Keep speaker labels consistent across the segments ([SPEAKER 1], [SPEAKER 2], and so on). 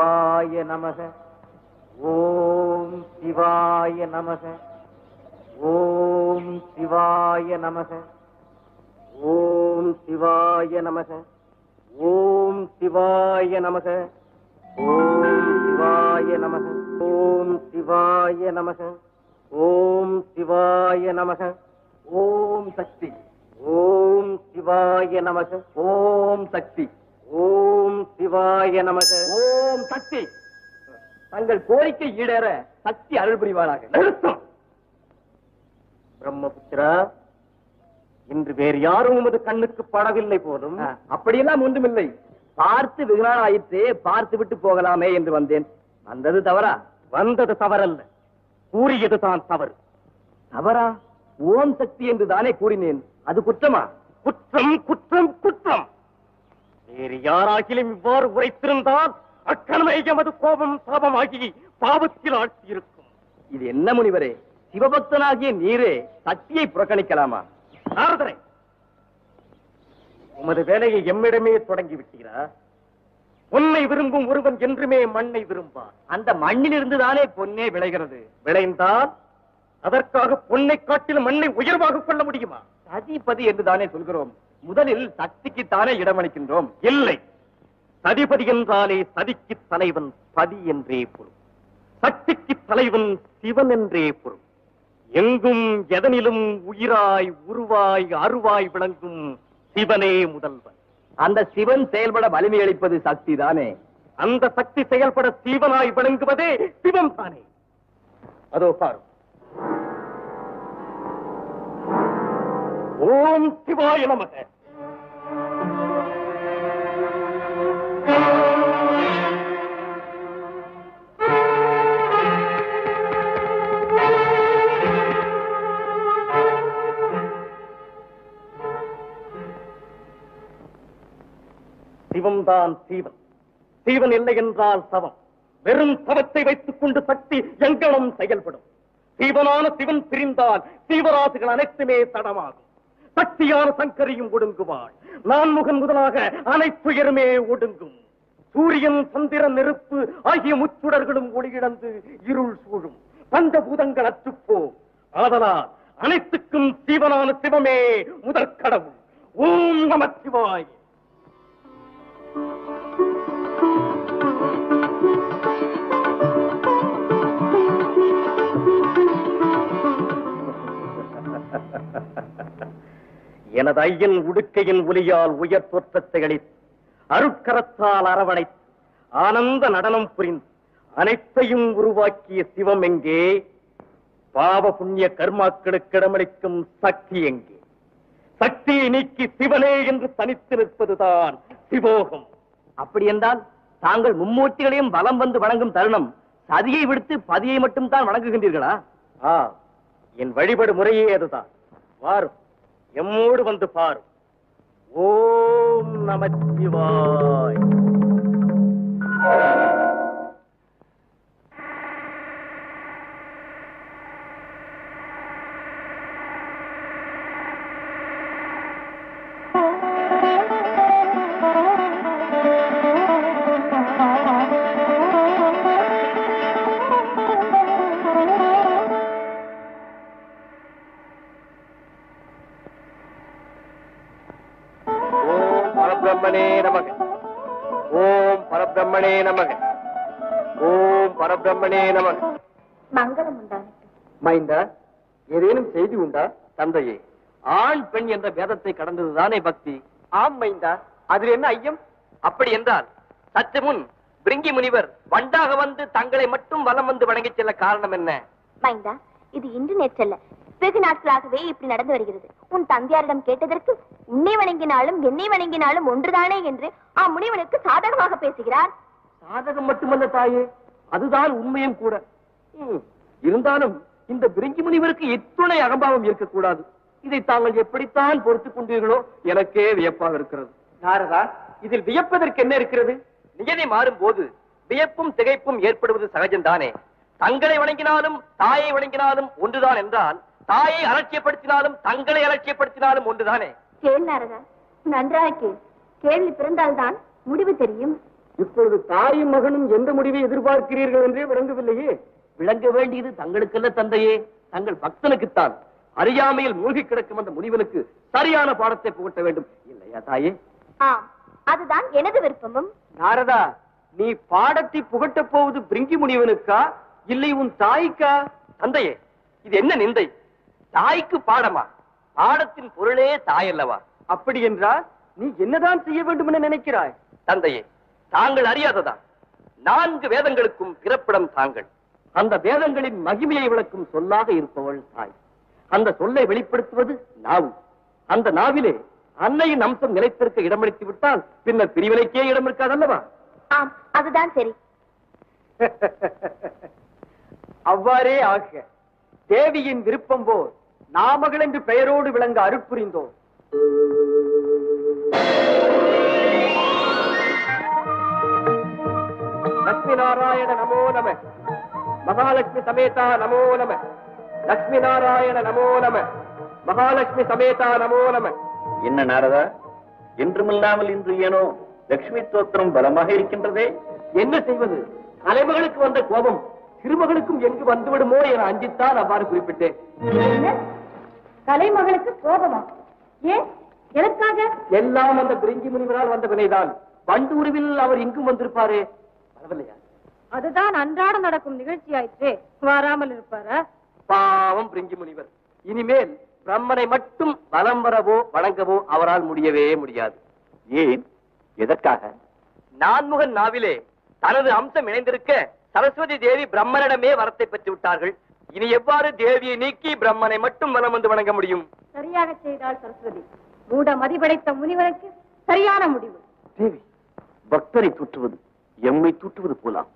[SPEAKER 1] சிவாய நமக. ஓம் சிவாய நமக. ஓம் சிவாய நமக. ஓம் சிவாய நமக. ஓம் சிவாய நமக. ஓம் சிவாய நமக. ஓம் சிவாய நமக. ஓம் சிவாய நமக. ஓம் சக்தி. ஓம் சிவாய நமக. ஓம் சக்தி. ஓம் சிவாய நமக.
[SPEAKER 2] ஓம் சக்தி. தங்கள் கோரிக்கை ஈடேற சக்தி அருள் புரிவாளாக
[SPEAKER 1] நிறுத்தம். பிரம்மபுத்திரா இன்று வேறு யாரும் உமது கண்ணுக்கு படவில்லை போலும்.
[SPEAKER 2] ஆ, அப்படியெல்லாம் ஒன்றுமில்லை. பார்த்து வெகு நாள் ஆயிற்றே பார்த்து விட்டு போகலாமே என்று வந்தேன். வந்தது தவறா?
[SPEAKER 1] வந்தது தவறல்ல. கூறியதுதான் தவறு.
[SPEAKER 2] தவறா? ஓம் சக்தி என்று தானே கூறினேன். அது குற்றமா?
[SPEAKER 1] குற்றம் குற்றம் குற்றம். வேறு யாராகிலும் இவ்வாறு உரைத்திருந்தால் அக்கணமே எமது கோபம் சாபமாகி பாவத்தில் ஆழ்த்தியிருக்கும்.
[SPEAKER 2] இது என்ன முனிவரே? சிவபக்தனாகிய நீரே சக்தியை புறக்கணிக்கலாமா?
[SPEAKER 1] நாரதரே உமது வேலையை எம்மிடமே தொடங்கி விட்டீரா உன்னை விரும்பும் ஒருவன் என்றுமே மண்ணை விரும்பான்.
[SPEAKER 2] அந்த மண்ணிலிருந்து தானே பொன்னே விளைகிறது?
[SPEAKER 1] விளைந்தால் அதற்காக பொன்னை காட்டிலும் மண்ணை உயர்வாக கொள்ள முடியுமா?
[SPEAKER 2] சதிபதி என்று தானே சொல்கிறோம். முதலில் சக்திக்கு தானே இடமளிக்கின்றோம்?
[SPEAKER 1] இல்லை. சதிபதி என்றாலே சதிக்கு தலைவன் பதி என்றே பொருள். சக்திக்கு தலைவன் சிவன் என்றே பொருள். எங்கும் எதனிலும் உயிராய் உருவாய் அருவாய் விளங்கும் சிவனே முதல்வன்.
[SPEAKER 2] அந்த சிவன் செயல்பட வலிமை அளிப்பது சக்தி தானே
[SPEAKER 1] அந்த சக்தி செயல்பட சீவனாய் விளங்குவதே சிவம் தானே அதோ பாரு. ஓம் சிவாய நமக. சிவம் தான் சீவன். சீவன் இல்லை என்றால் சவம். வெறும் சவத்தை வைத்துக் கொண்டு சக்தி எங்களும் செயல்படும். சீவனான சிவன் பிரிந்தால் சீவராசிகள் அனைத்துமே தடமாகும் சக்தியான சங்கரியும் ஒடுங்குவாள். நான் முகன் முதலாக அனைத்துயருமே ஒடுங்கும். சூரியன் சந்திர நெருப்பு ஆகிய முச்சுடர்களும் ஒளியிழந்து இருள் சூழும். பஞ்சபூதங்கள் அற்றுப்போம். ஆதலால் அனைத்துக்கும் சீவனான சிவமே முதற் கடவுள். ஓம் நம எனது ஐயன் உடுக்கையின் ஒலியால் உயர் தோற்றத்தை அளித்து அருட்கரத்தால் அரவணைத்து ஆனந்த நடனம் புரிந்து அனைத்தையும் உருவாக்கிய சிவம் எங்கே? பாவ புண்ணிய கர்மாக்களுக்கு இடமளிக்கும் சக்தி எங்கே? சக்தியை நீக்கி சிவனே என்று தனித்து நிற்பதுதான் சிவோகம்.
[SPEAKER 2] அப்படி என்றால் தாங்கள் மும்மூர்த்திகளையும் வலம் வந்து வணங்கும் தருணம் சதியை விடுத்து பதியை மட்டும் தான் வணங்குகின்றீர்களா
[SPEAKER 1] என் வழிபடு முறையே அதுதான். வாரும். எம்மோடு வந்து பார். ஓம் நமச்சிவாய். பரபிரம்மனே நமக. ஓம் பரபிரம்மனே நமக. ஓம் பரபிரம்மனே நமக.
[SPEAKER 3] மங்களம் உண்டாகட்டும்.
[SPEAKER 2] மைந்தா ஏதேனும் செய்தி உண்டா தந்தையே? ஆண் பெண் என்ற பேதத்தை கடந்ததுதானே பக்தி. ஆம் மைந்தா அதில் என்ன ஐயம்? அப்படி என்றால் சற்று முன் பிரிங்கி முனிவர் வண்டாக வந்து தங்களை மட்டும் வலம் வந்து வணங்கிச் செல்ல காரணம் என்ன?
[SPEAKER 3] மைந்தா இது இன்று நேற்றல்ல. வெகு நாட்களாகவே இப்படி நடந்து வருகிறது. உன் தந்தையாரிடம் கேட்டதற்கு உன்னை வணங்கினாலும் என்னை வணங்கினாலும் ஒன்றுதானே? என்று ஆ முனிவனுக்கு சாதகமாக பேசுகிறார்.
[SPEAKER 2] சாதகம் மட்டுமல்ல தாயே அதுதான் உண்மையும் கூட. இருந்தாலும் இந்த பிரிங்கி முனிவருக்கு இத்துணை அகம்பாவம் இருக்கக்கூடாது. இதை தாங்கள் எப்படித்தான் பொறுத்துக் கொண்டீர்களோ எனக்கே வியப்பாக இருக்கிறது. நாரதா இதில் வியப்பதற்கு என்ன இருக்கிறது? நியதி மாறும் போது வியப்பும் திகைப்பும் ஏற்படுவது சகஜம்தானே? தங்களை வணங்கினாலும் தாயை வணங்கினாலும் ஒன்றுதான் என்றால் தாயை அலட்சியப்படுத்தினாலும் தங்களை அலட்சியப்படுத்தினாலும் ஒன்றுதானே?
[SPEAKER 3] கேள் நாரதா நன்றாக கேள். கேள்வி பிறந்தால்தான் முடிவு தெரியும்.
[SPEAKER 2] இப்பொழுது தாயும் மகனும் எந்த முடிவை எதிர்பார்க்கிறீர்கள் என்றே விளங்கவில்லையே. விளங்க வேண்டியது தங்களுக்கல்ல தந்தையே தங்கள் பக்தனுக்குத்தான். அறியாமையில் மூழ்கி கிடக்கும் அந்த முனிவனுக்கு சரியான பாடத்தை புகட்ட வேண்டும். இல்லையா தாயே?
[SPEAKER 4] ஆம் அதுதான் எனது விருப்பமும்.
[SPEAKER 2] நாரதா நீ பாடத்தை புகட்டப் போவது பிரிங்கி முனிவனுக்கா இல்லை உன் தாய்க்கா? தந்தையே இது என்ன நிந்தை? தாய்க்கு பாடமா? பாடத்தின் பொருளே தாய் அல்லவா அப்படி என்றால் நீ என்னதான் செய்ய வேண்டும் என நினைக்கிறாய்? தந்தையே தாங்கள் அறியாததா? நான்கு வேதங்களுக்கும் பிறப்பிடம் தாங்கள். அந்த வேதங்களின் மகிமையை விளக்கும் சொல்லாக இருப்பவள் தாய். அந்த சொல்லை வெளிப்படுத்துவது நாவு. அந்த நாவிலே அன்னையின் அம்சம் நிலைத்திருக்க இடமளித்து விட்டால் பின்னர் பிரிவினைக்கே இடம் இருக்காதல்லவா?
[SPEAKER 4] ஆம் அதுதான் சரி.
[SPEAKER 2] அவ்வாறே ஆக தேவியின் விருப்பம் போல் நாமகள் என்று பெயரோடு விளங்க அருட்புரிந்தோம். லட்சுமி நாராயண நமோ நம. மகாலட்சுமி சமேதா நமோ நம. லட்சுமி நாராயண நமோ நம. மகாலட்சுமி சமேதா நமோ நம.
[SPEAKER 5] என்ன நாரதா? என்றுமில்லாமல் இன்று ஏனோ லட்சுமி தோத்திரம் பலமாக இருக்கின்றதே?
[SPEAKER 2] என்ன செய்வது? தலைமகளுக்கு வந்த கோபம் திருமகளுக்கும் எங்கு வந்துவிடுமோ என அஞ்சித்தான் அவ்வாறு குறிப்பிட்டேன்.
[SPEAKER 4] கலைமகளுக்கு கோபமா? ஏன்? எதற்காக?
[SPEAKER 2] எல்லாம் அந்த பிரிஞ்சி முனிவரால் வந்த வினைதான். வண்டூருவில் அவர் இங்கும் வந்திருப்பாரே. வரவில்லையா
[SPEAKER 6] அதுதான் அன்றாடம் நடக்கும் நிகழ்ச்சியாயிற்றே. வராமல் இருப்பாரா?
[SPEAKER 2] பாவம் பிரிஞ்சி முனிவர். இனிமேல் பிரம்மனை மட்டும் வலம் வரவோ வணங்கவோ அவரால் முடியவே முடியாது.
[SPEAKER 5] ஏன்? எதற்காக?
[SPEAKER 2] நான்முகன் நாவிலே தனது அம்சம் இணைந்திருக்க சரஸ்வதி தேவி பிரம்மனிடமே வரத்தை பெற்று விட்டார்கள் இனி எவ்வாறு தேவியை நீக்கி பிரம்மனை மட்டும் வலம் வந்து வணங்க முடியும்?
[SPEAKER 6] சரியாக செய்தாள் சரஸ்வதி. மூட மதிபடைத்த முனிவனுக்கு சரியான முடிவு.
[SPEAKER 5] தேவி பக்தரை தூற்றுவது எம்மை தூற்றுவது போலாம்.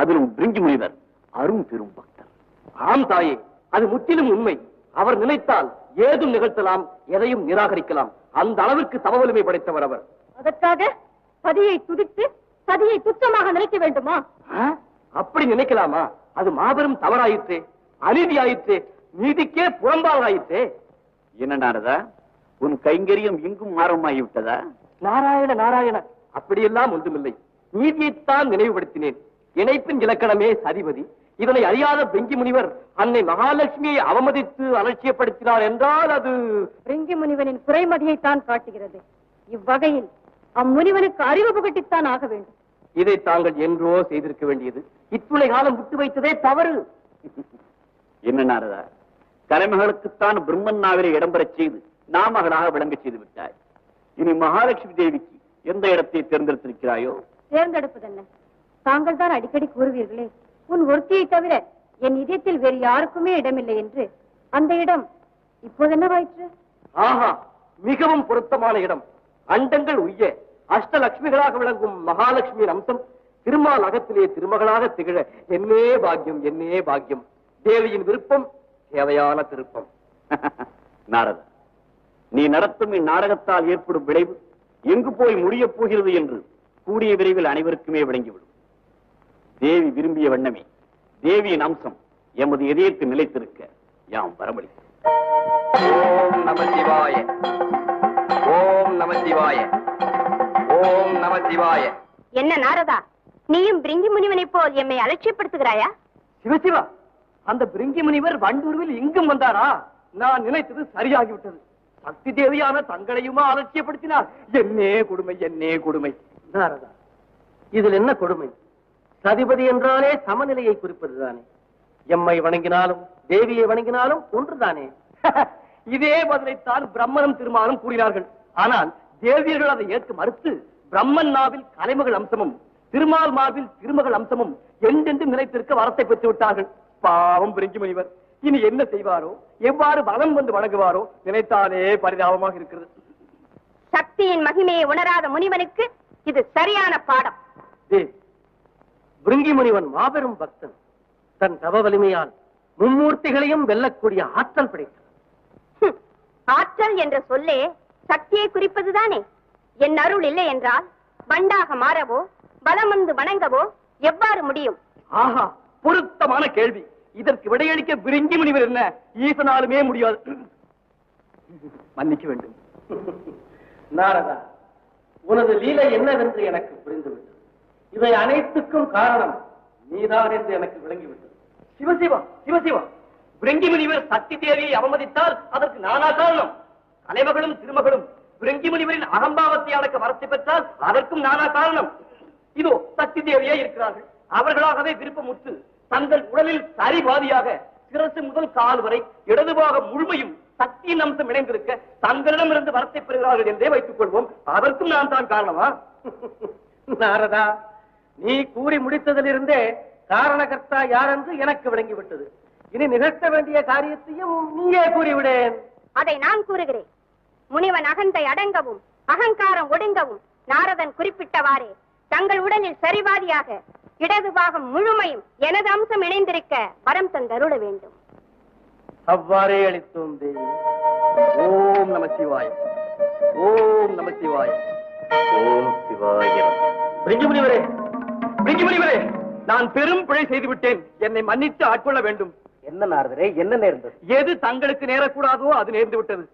[SPEAKER 5] அதிலும் பிரிஞ்சி முனிவர் அரும் பெரும் பக்தர்.
[SPEAKER 2] ஆம் தாயே அது முற்றிலும் உண்மை. அவர் நினைத்தால் ஏதும் நிகழ்த்தலாம் எதையும் நிராகரிக்கலாம். அந்த அளவிற்கு தவவலிமை படைத்தவர் அவர்.
[SPEAKER 6] அதற்காக பதியை துதித்து சதியை துச்சமாக நினைக்க வேண்டுமா?
[SPEAKER 2] அப்படி நினைக்கலாமா? அது மாபெரும் தவறாயிற்றே. அநீதியாயிற்றே நீதிக்கே புறம்பாலாயிற்றே.
[SPEAKER 5] என்ன நாரதா? உன் கைங்கரியம் இங்கும் மாறமாகிவிட்டதா?
[SPEAKER 2] நாராயண நாராயண அப்படியெல்லாம் ஒன்றுமில்லை. நீதியைத்தான் நினைவுபடுத்தினேன். இணைப்பின் இலக்கணமே சதிபதி இதனை அறியாத பெங்கி முனிவர் அன்னை மகாலட்சுமியை அவமதித்து அலட்சியப்படுத்தினார் என்றால் அது
[SPEAKER 6] பிரிங்கி முனிவனின் குறைமதியைத்தான் காட்டுகிறது. இவ்வகையில் அம்முனிவனுக்கு அறிவு புகட்டித்தான் ஆக வேண்டும்.
[SPEAKER 2] இதை தாங்கள் என்றோ செய்திருக்க வேண்டியது. இத்துணை காலம் விட்டு வைத்ததே தவறு.
[SPEAKER 5] என்ன நாரதா? கலைமகளுக்குத்தான் பிரம்மன் நாவிலே இடம்பெறச் செய்து நாமகளாக விளங்கச் செய்து விட்டாய். இனி மகாலட்சுமி தேவிக்கு எந்த இடத்தை தேர்ந்தெடுத்திருக்கிறாயோ?
[SPEAKER 6] தேர்ந்தெடுப்பதென்ன? தாங்கள் தான் அடிக்கடி கூறுவீர்களே. உன் ஒருத்தியை தவிர என் இதயத்தில் வேறு யாருக்குமே இடமில்லை என்று. அந்த இடம் இப்போது என்னவாயிற்று
[SPEAKER 2] ஆஹா மிகவும் பொருத்தமான இடம். அண்டங்கள் உய்ய அஷ்டலட்சுமிகளாக விளங்கும் மகாலட்சுமியின் அம்சம் திருமால் அகத்திலே திருமகளாக திகழ. என்னே பாக்கியம் என்னே பாக்கியம். தேவியின் விருப்பம் தேவையான திருப்பம்.
[SPEAKER 5] நாரதா நீ நடத்தும் இந்நாடகத்தால் ஏற்படும் விளைவு எங்கு போய் முடியப் போகிறது என்று கூடிய விரைவில் அனைவருக்குமே விளங்கிவிடும். தேவி விரும்பிய வண்ணமே தேவியின் அம்சம் எமது இதயத்தில் நிலைத்திருக்க யாம் வரமளி
[SPEAKER 2] ஓம் நம சிவாய ஓம் நம சிவாய ஓம் நம சிவாய.
[SPEAKER 4] என்ன நாரதா நீயும் பிரிங்கி முனிவனைப் போல் எம்மை அலட்சியப்படுத்துகிறாயா?
[SPEAKER 2] சிவசிவா அந்த பிரிங்கி முனிவர் வண்டூர்வில் இங்கும் வந்தாரா? நான் நினைத்தது சரியாகிவிட்டது. சக்தி தேவியான தங்களையுமா அலட்சியப்படுத்தினார். என்னே கொடுமை என்னே கொடுமை. நாரதா இதில் என்ன கொடுமை? சதிபதி என்றாலே சமநிலையை குறிப்பதுதானே. எம்மை வணங்கினாலும் தேவியை வணங்கினாலும் ஒன்றுதானே? இதே பதிலைத்தான் பிரம்மனும் திருமாலும் கூறினார்கள். ஆனால் தேவியர்கள் அதை ஏற்க மறுத்து பிரம்மன் நாவில் கலைமகள் அம்சமும் திருமால் மார்பில் திருமகள் அம்சமும் என்றென்று நிலைத்திருக்க வரத்தை பெற்று விட்டார்கள் பாவம் பிரிஞ்சு முனிவர். இனி என்ன செய்வாரோ? எவ்வாறு வலம் வந்து வணங்குவாரோ? நினைத்தாலே பரிதாபமாக இருக்கிறது.
[SPEAKER 4] சக்தியின் மகிமையை உணராத முனிவனுக்கு இது சரியான பாடம்.
[SPEAKER 2] பிருங்கி முனிவன் மாபெரும் பக்தன். தன் தவ வலிமையால் மும்மூர்த்திகளையும் வெல்லக்கூடிய ஆற்றல் படைத்தான்.
[SPEAKER 4] ஆற்றல் என்ற சொல்லே சக்தியை குறிப்பதுதானே? என் அருள் இல்லை என்றால் பண்டாக மாறவோ பலம் வந்து வணங்கவோ எவ்வாறு முடியும்?
[SPEAKER 2] ஆஹா பொருத்தமான கேள்வி. இதற்கு விடையளிக்க பிரிங்கி முனிவர் என்ன? ஈசனாலுமே முடியாது. மன்னிக்க வேண்டும். நாரதா உனது லீலை என்னவென்று எனக்கு புரிந்துவிட்டது.
[SPEAKER 1] இவை அனைத்துக்கும் காரணம் நீதான் என்று எனக்கு விளங்கிவிட்டது.
[SPEAKER 2] சிவசிவா சிவசிவா. பிரெங்கி முனிவர் சக்தி தேவியை அவமதித்தால் அதற்கு நானா காரணம்? தலைமகளும் திருமகளும் பிரெங்கி முனிவரின் அகம்பாவத்தை அடக்க வரத்தை பெற்றால் அதற்கும் நானா காரணம்? இதோ சக்தி தேவியே இருக்கிறார்கள். அவர்களாகவே விருப்பமுற்று தங்கள் உடலில் சரிபாதியாக சிரசு முதல் கால் வரை இடதுபாக முழுமையும் சக்தியின் அம்சம் இணைந்திருக்க தங்களிடமிருந்து வரத்தை பெறுகிறார்கள் என்றே வைத்துக் கொள்வோம். அதற்கும் நான் தான் காரணமா?
[SPEAKER 1] நாரதா நீ கூறி முடித்ததிலிருந்தே காரணகர்த்தா யார் என்று எனக்கு விளங்கிவிட்டது. இனி நிகழ்த்த வேண்டிய காரியத்தையும் நீயே கூறிவிடேன்.
[SPEAKER 4] அதை நான் கூறுகிறேன். முனிவன் அகந்தை அடங்கவும் அகங்காரம் ஒடுங்கவும் நாரதன் குறிப்பிட்டவாறே தங்கள் உடலில் சரிவாதியாக இடது பாகம் முழுமையும் எனது அம்சம் இணைந்திருக்க வரம் தந்தருள வேண்டும்.
[SPEAKER 1] அவ்வாறே அளித்தோம் தேவி. ஓம் நம சிவாய. ஓம் நம சிவாய.
[SPEAKER 5] ஓம்
[SPEAKER 2] முனிவரே நான் பெரும் பிழை செய்து விட்டேன். என்னை மன்னித்து ஆட்கொள்ள வேண்டும்.
[SPEAKER 1] என்ன நாரதரே என்ன நேர்ந்தது?
[SPEAKER 2] எது தங்களுக்கு நேரக்கூடாதோ அது நேர்ந்து விட்டது.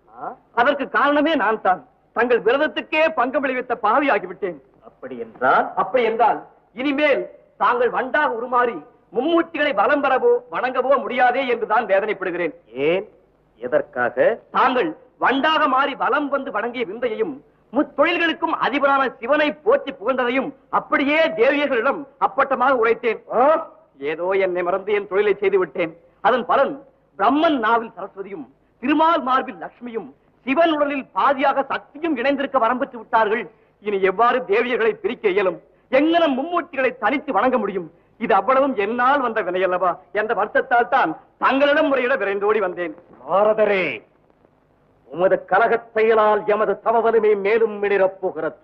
[SPEAKER 2] அதற்கு காரணமே நான் தான். தங்கள் விரதத்துக்கே பங்கம் விளைவித்த பாவியாகிவிட்டேன்
[SPEAKER 1] அப்படி என்றால்?
[SPEAKER 2] அப்படி என்றால் இனிமேல் தாங்கள் வண்டாக உருமாறி மும்மூர்த்திகளை வலம் பெறவோ வணங்கவோ முடியாதே என்றுதான் வேதனைப்படுகிறேன்.
[SPEAKER 1] ஏன்? எதற்காக?
[SPEAKER 2] தாங்கள் வண்டாக மாறி வலம் வந்து வணங்கிய விந்தையையும் முத்தொழில்களுக்கும் அதிபரான சிவனை போற்றி புகழ்ந்ததையும் அப்படியே தேவியர்களிடம் அப்பட்டமாக உரைத்தேன்? ஏதோ என்னை மறந்து என் தொழிலை செய்து விட்டேன். அதன் பலன் பிரம்மன் நாவில் சரஸ்வதியும் திருமால் மார்பில் லட்சுமியும் சிவன் உடலில் பாதியாக சக்தியும் இணைந்திருக்க வரம்பெற்று விட்டார்கள். இனி எவ்வாறு தேவியர்களை பிரிக்க இயலும்? எங்கனம் மும்மூர்த்திகளை தனித்து வணங்க முடியும்? இது அவ்வளவும் என்னால் வந்த வினையல்லவா? என்ற வருத்தத்தால் தான் தங்களிடம் முறையிட விரைந்தோடி வந்தேன்.
[SPEAKER 1] நாரதரே உமது கலகச் செயலால் எமது தவவலுமே மேலும் மிளிரப் போகிறது.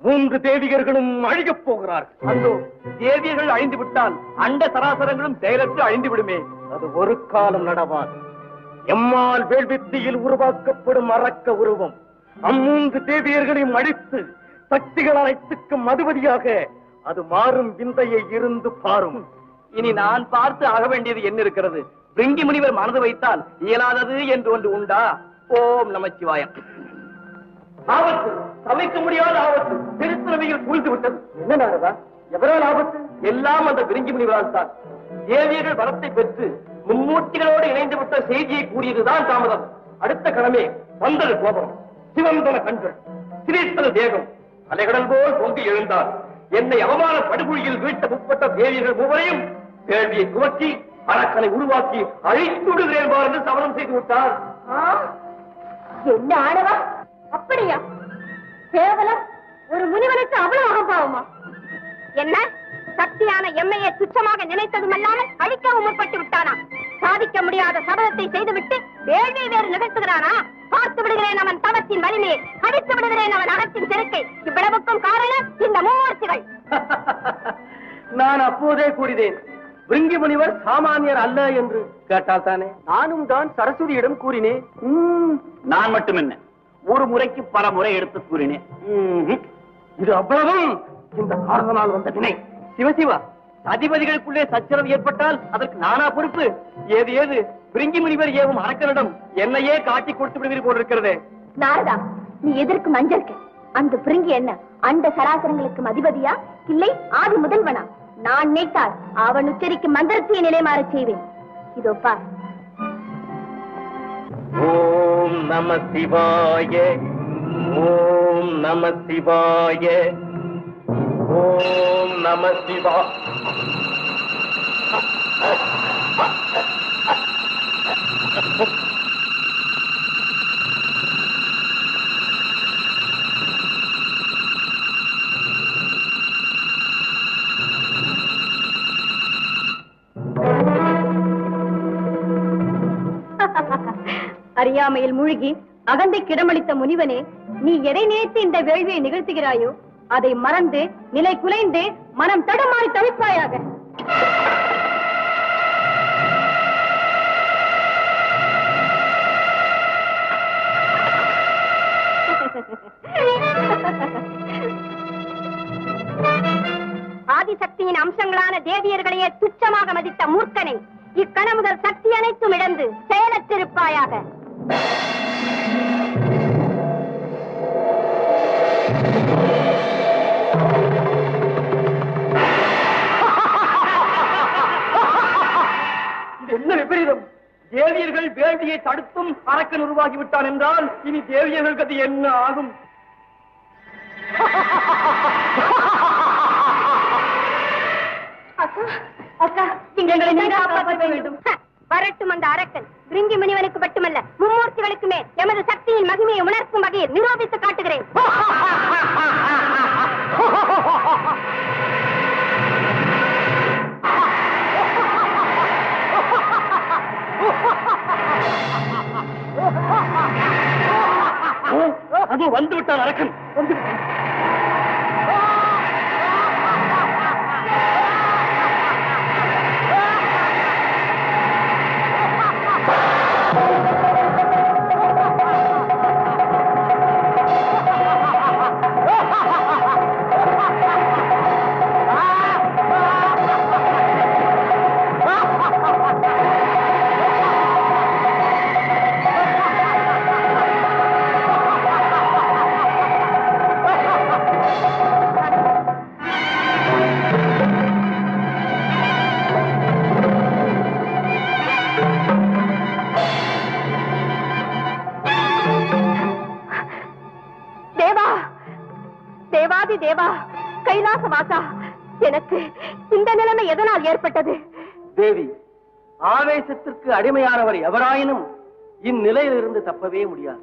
[SPEAKER 1] மூன்று தேவிகர்களும் அழியப் போகிறார்கள்.
[SPEAKER 2] அந்தோ தேவியர்கள் அழிந்து விட்டால் அண்ட சராசரங்களும் செயலற்று அழிந்து விடுமே.
[SPEAKER 1] அது ஒரு காலம் நடவாது. எம்மால் வேள்வித்தியில் உருவாக்கப்படும் அரக்க உருவம். அம்மூன்று தேவியர்களையும் அழித்து சக்திகள் அனைத்துக்கும் மதுபதியாக அது மாறும் விந்தையை இருந்து பாரும்.
[SPEAKER 2] இனி நான் பார்த்து ஆக வேண்டியது என்ன இருக்கிறது? பிரிங்கி முனிவர் மனது வைத்தால் இயலாதது என்று ஒன்று உண்டா? ஓம் நமச்சிவாயம். ஆபத்து. சமைக்க முடியாத ஆபத்து. திருத்தலைமையில் சூழ்ந்து விட்டது.
[SPEAKER 1] என்ன நாரதா? எவரால் ஆபத்து?
[SPEAKER 2] எல்லாம் அந்த பிரிங்கி முனிவரால் தான். தேவியர்கள் பலத்தை பெற்று மும்மூர்த்திகளோடு இணைந்து விட்ட செய்தியை கூறியதுதான் தாமதம். அடுத்த கணமே வந்தது கோபம். சிவந்தன கண்கள். திரித்தல் தேகம். அலைகடல் போல் பொங்கி எழுந்தார். என்னை அவமான படுகொழியில் வீழ்த்த முற்பட்ட தேவியர்கள் மூவரையும் கேள்வியை துவக்கி அரக்கனை உருவாக்கி அழித்து விடுகிறேன் பார் என்று சபதம் செய்து விட்டார்.
[SPEAKER 4] என்ன ஆடவா அப்படியா? கேவலம்? ஒரு முனிவனுக்கு அவ்வளவு அகம்பாவமா? என்ன? சக்தியான எம்மையை துச்சமாக நினைத்ததுமல்லாமல் அழிக்கவும் முற்பட்டு விட்டானா? சாதிக்க முடியாத சபதத்தை செய்துவிட்டு வேள்வி வேறு நிகழ்த்துகிறானா? பார்த்து விடுகிறேன் அவன் தவத்தின் வலிமையை. அடித்து விடுகிறேன் அவன் அகத்தின் செருக்கை இவ்வளவுக்கும் காரணம் இந்த மூர்த்திகள்.
[SPEAKER 1] நான் அப்போதே கூறினேன். பிருங்கி முனிவர் சாமானியர் அல்ல என்று கேட்டால் தானே நானும் தான் சரஸ்வதியிடம் கூறினேன். ம்,
[SPEAKER 5] நான் மட்டும் என்ன ஒரு முறைக்கு பல முறை எடுத்து கூறினேன்.
[SPEAKER 1] இது அவ்வளவும். இந்த காரணனால் வந்த வினை.
[SPEAKER 2] சிவசிவா அதிபதிகளுக்குள்ளே சச்சரவு ஏற்பட்டால் அதற்கு நானா பொறுப்பு? ஏது ஏது? பிரிங்கி முனிவர் ஏவும் அரக்கனிடம் என்னையே காட்டி கொடுத்து விடுவீர் போட்டிருக்கிறதே
[SPEAKER 3] நாரதா நீ எதற்கு மஞ்சள்க அந்த பிரிங்கி என்ன? அந்த சராசரங்களுக்கு அதிபதியா? இல்லை ஆதி முதல்வனா? நான் நினைத்தால் அவன் உச்சரிக்கும் மந்திரத்தை நிலைமாறச் செய்வேன். இதோ பார்.
[SPEAKER 1] ஓம் நம சிவாய ஓம் நம சிவாய ஓம் நம சிவா
[SPEAKER 4] அறியாமையில் மூழ்கி அகந்தை கிடமளித்த முனிவனே நீ எதை நினைத்து இந்த வேள்வியை நிகழ்த்துகிறாயோ அதை மறந்து நிலை குலைந்து மனம் தடுமாறி தவிப்பாயாக. ஆதிசக்தியின் அம்சங்களான தேவியர்களையே துச்சமாக மதித்த மூர்க்கனை இக்கணமுதல் சக்தி அனைத்தும் இழந்து செயலற்றிருப்பாயாக
[SPEAKER 7] அயோத்தியை தடுத்தும் அரக்கன் உருவாகி விட்டான் என்றால் இனி தேவியர்கள் கதி என்ன ஆகும்?
[SPEAKER 4] வரட்டும் அந்த அரக்கன். பிரிங்கி முனிவனுக்கு மட்டுமல்ல மும்மூர்த்திகளுக்குமே எமது சக்தியின் மகிமையை உணர்த்தும் வகையில் நிரூபித்து காட்டுகிறேன்.
[SPEAKER 8] அது வந்து விட்டான் அரக்கன். வந்து
[SPEAKER 4] ஏற்பட்டது.
[SPEAKER 7] தேவி ஆவேசத்திற்கு அடிமையானவர் எவராயினும் இந்நிலையிலிருந்து தப்பவே முடியாது.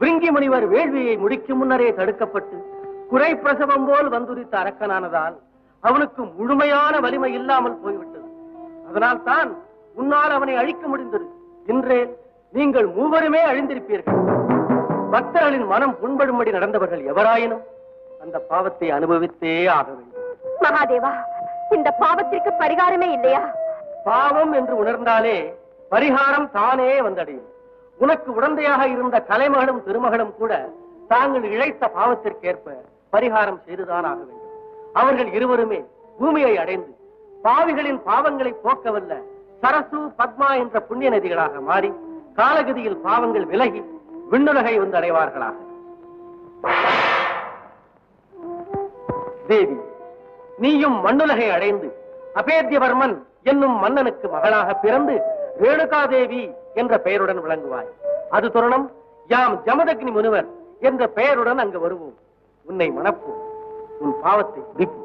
[SPEAKER 7] பிரிங்கி முனிவர் வேள்வியை முடிக்கும் முன்னரே தடுக்கப்பட்டு குறை பிரசவம் போல் வந்துரித்த அரக்கனானதால் அவனுக்கு முழுமையான வலிமை இல்லாமல் போய்விட்டது. அதனால் தான் உன்னால் அவனை அழிக்க முடிந்தது. இன்றே நீங்கள் மூவருமே அழிந்திருப்பீர்கள். பக்தர்களின் மனம் புண்படும்படி நடந்தவர்கள் எவராயினும் அந்த பாவத்தை அனுபவித்தே ஆக வேண்டும்.
[SPEAKER 4] மகாதேவா இந்த பாவத்திற்கு பரிகாரமே இல்லையா?
[SPEAKER 7] பாவம் என்று உணர்ந்தாலே பரிகாரம் தானே வந்தடையும். உனக்கு உடந்தையாக இருந்த கலைமகளும் திருமகளும் கூட தாங்கள் இழைத்த பாவத்திற்கேற்ப பரிகாரம் செய்துதான் ஆக வேண்டும். அவர்கள் இருவருமே பூமியை அடைந்து பாவிகளின் பாவங்களை போக்கவல்ல சரசு பத்மா என்ற புண்ணிய நதிகளாக மாறி காலகதியில் பாவங்கள் விலகி விண்ணுலகை வந்து அடைவார்களாக. தேவி நீயும் மண்ணுலகை அடைந்து அபேத்தியவர்மன் என்னும் மன்னனுக்கு மகளாக பிறந்து ரேணுகாதேவி என்ற பெயருடன் விளங்குவாய். அது தருணம் யாம் ஜமதக்னி முனிவர் என்ற பெயருடன் அங்கு வருவோம். உன்னை மணப்போம். உன் பாவத்தை முடிப்போம்.